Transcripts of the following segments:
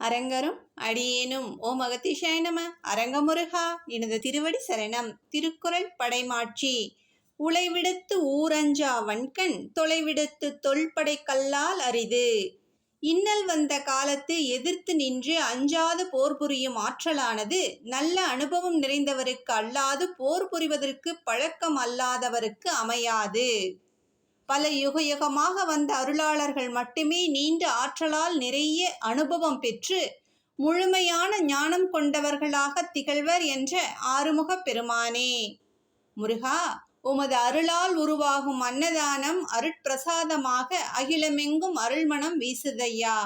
அரங்கரும் அடியேனும். ஓ மகத்திஷாய நம. அரங்கமுருகா எனது திருவடி சரணம். திருக்குறள் படைமாட்சி. உழைவிடத்து ஊரஞ்சா வன்கண் தொலைவிடத்து தொல்படை கல்லால் அரிது. இன்னல் வந்த காலத்து எதிர்த்து நின்று அஞ்சாது போர் புரியும் ஆற்றலானது நல்ல அனுபவம் நிறைந்தவருக்கு அல்லாது போர் புரிவதற்கு பழக்கம் அல்லாதவருக்கு அமையாது. பல யுக யுகமாக வந்த அருளாளர்கள் மட்டுமே நீண்ட ஆற்றலால் நிறைய அனுபவம் பெற்று முழுமையான ஞானம் கொண்டவர்களாக திகழ்வர் என்ற ஆறுமுகப் பெருமானே. முருகா உமது அருளால் உருவாகும் அன்னதானம் அருட்பிரசாதமாக அகிலமெங்கும் அருள்மணம் வீசுதையா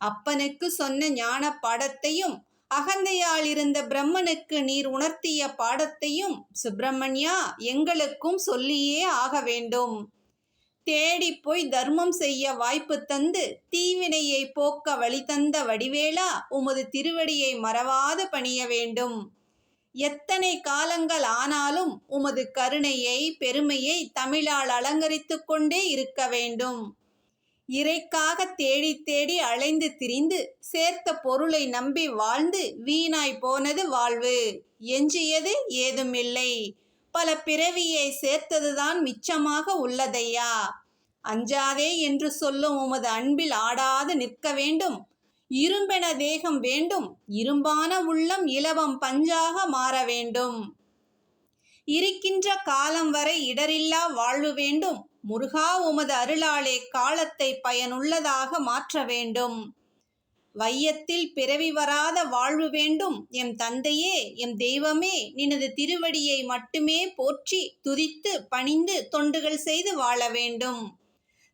அப்பனுக்கு சொன்ன ஞான பாடத்தையும் அகந்தையால் இருந்த பிரம்மனுக்கு நீர் உணர்த்திய பாடத்தையும் சுப்பிரமணியா எங்களுக்கும் சொல்லியே ஆக வேண்டும். தேடி போய் தர்மம் செய்ய வாய்ப்பு தந்து தீவினையை போக்க வழி தந்த வடிவேலா உமது திருவடியை மறவாது பணிய வேண்டும். எத்தனை காலங்கள் ஆனாலும் உமது கருணையை பெருமையை தமிழால் அலங்கரித்து கொண்டே இருக்க வேண்டும். இறைக்காக தேடி தேடி அலைந்து திரிந்து சேர்த்த பொருளை நம்பி வாழ்ந்து வீணாய் போனது வாழ்வு. எஞ்சியது ஏதுமில்லை. பல பிறவியை சேர்த்ததுதான் மிச்சமாக உள்ளதையா? அஞ்சாதே என்று சொல்லும் உமது அன்பில் ஆடாது நிற்க வேண்டும். இரும்பென தேகம் வேண்டும். இரும்பான உள்ளம் இலவம் பஞ்சாக மாற வேண்டும். இருக்கின்ற காலம் வரை இடரில்லா வாழ்வு வேண்டும். முருகா உமது அருளாலே காலத்தை பயனுள்ளதாக மாற்ற வேண்டும். வையத்தில் பிறவி வராத வாழ்வு வேண்டும். எம் தந்தையே எம் தெய்வமே நினது திருவடியை மட்டுமே போற்றி துதித்து பணிந்து தொண்டுகள் செய்து வாழ வேண்டும்.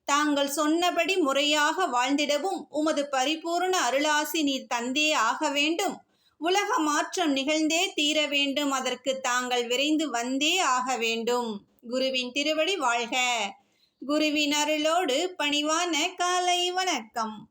தாங்கள் சொன்னபடி முறையாக வாழ்ந்திடவும் உமது பரிபூர்ண அருளாசி நீர் தந்தே ஆக வேண்டும். உலக மாற்றம் நிகழ்ந்தே தீர வேண்டும். அதற்கு தாங்கள் விரைந்து வந்தே ஆக வேண்டும். குருவின் திருவடி வாழ்க. குருவின் அருளோடு பணிவான காலை வணக்கம்.